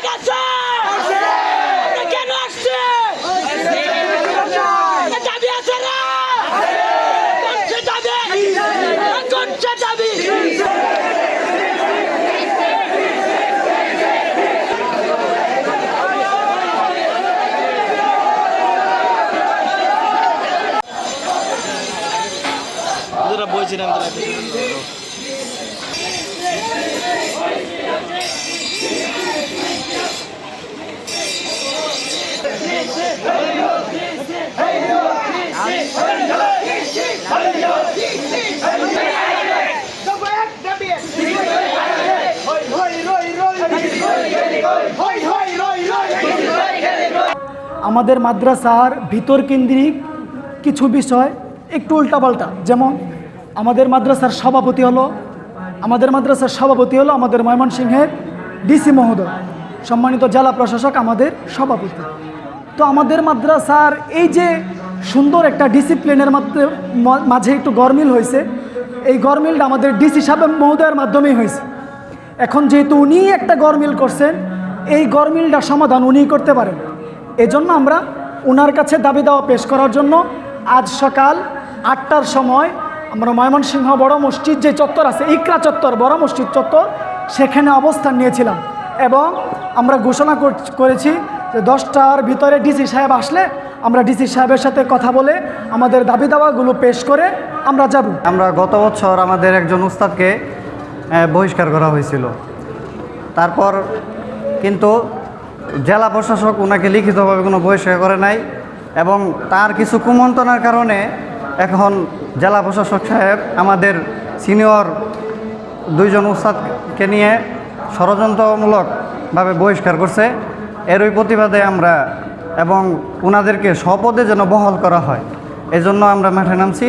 গেছে কেন আসছে? দাবি আছে না? করছে দাবি? করছে দাবি? বলছিলাম আমাদের মাদ্রাসার ভিতর কেন্দ্রিক কিছু বিষয় একটু উল্টাপাল্টা। যেমন, আমাদের মাদ্রাসার সভাপতি হলো, আমাদের মাদ্রাসার সভাপতি হলো আমাদের ময়মনসিংহের ডিসি মহোদয়। সম্মানিত জেলা প্রশাসক আমাদের সভাপতি। তো আমাদের মাদ্রাসার এই যে সুন্দর একটা ডিসিপ্লিনের মাঝে একটু গরমিল হয়েছে, এই গরমিলটা আমাদের ডিসি সাহেব মহোদয়ের মাধ্যমেই হয়েছে। এখন যেহেতু উনি একটা গরমিল করছেন এই গরমিলটার সমাধান উনিই করতে পারেন। এজন্য আমরা ওনার কাছে দাবি দাওয়া পেশ করার জন্য আজ সকাল আটটার সময় আমরা ময়মনসিংহ বড় মসজিদ যে চত্বর আছে, ইকরা চত্বর, বড় মসজিদ চত্বর, সেখানে অবস্থান নিয়েছিলাম। এবং আমরা ঘোষণা কর- করেছি যে দশটার ভিতরে ডিসি সাহেব আসলে আমরা ডিসি সাহেবের সাথে কথা বলে আমাদের দাবি দাওয়াগুলো পেশ করে আমরা যাব। আমরা গত বছর আমাদের একজন উস্তাদকে বহিষ্কার করা হয়েছিল। তারপর কিন্তু জেলা প্রশাসক ওনাকে লিখিতভাবে কোনো বহিষ্কার করে নাই এবং তার কিছু কুমন্ত্রণার কারণে এখন জেলা প্রশাসক সাহেব আমাদের সিনিয়র দুইজন উস্তাদকে নিয়ে ষড়যন্ত্রমূলকভাবে বহিষ্কার করছে। এরই প্রতিবাদে আমরা এবং ওনাদেরকে স্বপদে যেন বহাল করা হয়। এজন্য আমরা মাঠে নামছি।